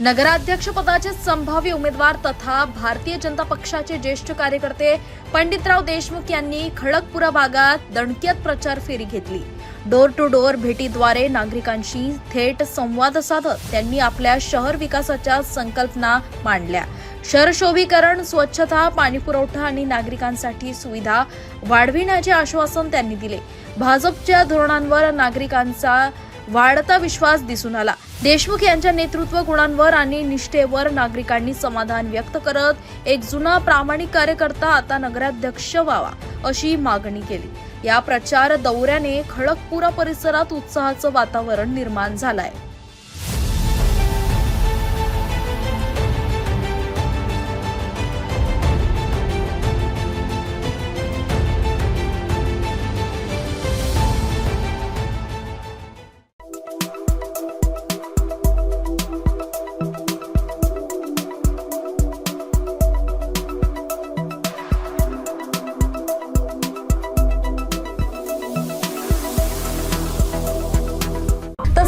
नगराध्यक्षपदाचे संभाव्य उमेदवार तथा भारतीय जनता पक्षाचे ज्येष्ठ कार्यकर्ते पंडितराव देशमुख यांनी खडकपुरा भागात दणक्यात प्रचार फेरी घेतली. डोर टू डोर भेटीद्वारे नागरिकांशी थेट संवाद साधत त्यांनी आपल्या शहर विकासाच्या संकल्पना मांडल्या. शहर शोभीकरण स्वच्छता पाणीपुरवठा आणि नागरिकांसाठी सुविधा वाढविण्याचे आश्वासन त्यांनी दिले. भाजपच्या धोरणांवर नागरिकांचा वाढता विश्वास दिसून आला. देशमुख यांच्या नेतृत्व गुणांवर आणि निष्ठेवर नागरिकांनी समाधान व्यक्त करत एक जुना प्रामाणिक कार्यकर्ता आता नगराध्यक्ष व्हावा अशी मागणी केली. या प्रचार दौऱ्याने खडकपुरा परिसरात उत्साहाचं वातावरण निर्माण झालंय.